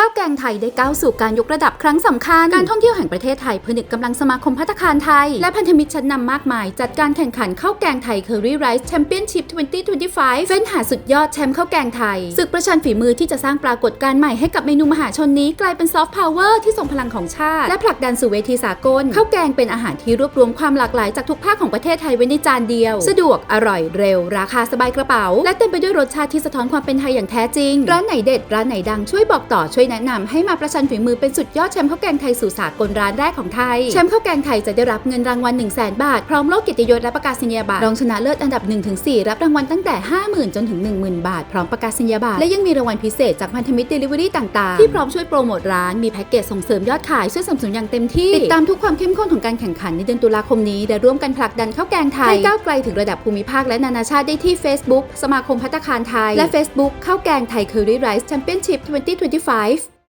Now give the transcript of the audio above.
ข้าวแกงไทยได้ก้าวสู่การยกระดับครั้งสำคัญ การท่องเที่ยวแห่งประเทศไทยผนึกกำลังสมาคมพัตตาคารไทย และพันธมิตรชั้นนำมากมาย จัดการแข่งขันข้าวแกงไทย Curry Rice Championship 2025 เฟ้นหาสุดยอดแชมป์ข้าวแกงไทย ศึกประชันฝีมือที่จะสร้างปรากฏการณ์ใหม่ให้กับเมนูมหาชนนี้กลายเป็นซอฟต์พาวเวอร์ที่ทรงพลังของชาติ และผลักดันสู่เวทีสากลข้าวแกงเป็นอาหารที่รวบรวมความหลากหลายจากทุกภาคของประเทศไทยไว้ในจานเดียว สะดวกอร่อยเร็ว ราคาสบายกระเป๋า และเต็มไปด้วยรสชาติที่สะท้อนความเป็นไทยอย่างแท้จริงร้านไหนเด็ดร้านไหนดังช่วยบอกต่อช่วยแนะนำให้มาประชันฝีมือเป็นสุดยอดแชมป์ข้าวแกงไทยสู่สากลร้านแรกของไทย แชมป์ข้าวแกงไทยจะได้รับเงินรางวัล1 0 0 0 0แบาท พร้อมโลกเกียรติยศและประกาศนียบัตรรองชนะเลิศอันดับ 1-4 รับรางวัลตั้งแต่ 50,000 จนถึง 10,000 บาท พร้อมประกาศนียบัตรและยังมีรางวัลพิเศษจากพันธมิตรเดลิเวอรี่ต่างๆ ที่พร้อมช่วยโปรโมทร้านมีแพ็กเกจส่งเสริมยอดขายช่วยสนับสนุนอย่างเต็มที่ติดตามทุกความเข้มข้นของการแข่งขันในเดือนตุลาคมนี้และร่วมกันผลักดันข้าวแกงไทยให้ก้าวไกลถึงระดับภูมิภาคและนานาชาติได้ที่ Facebook สมาคมพัตคารไทย และ Facebook ข้าวแกงไทย Curry Rice Championship 2025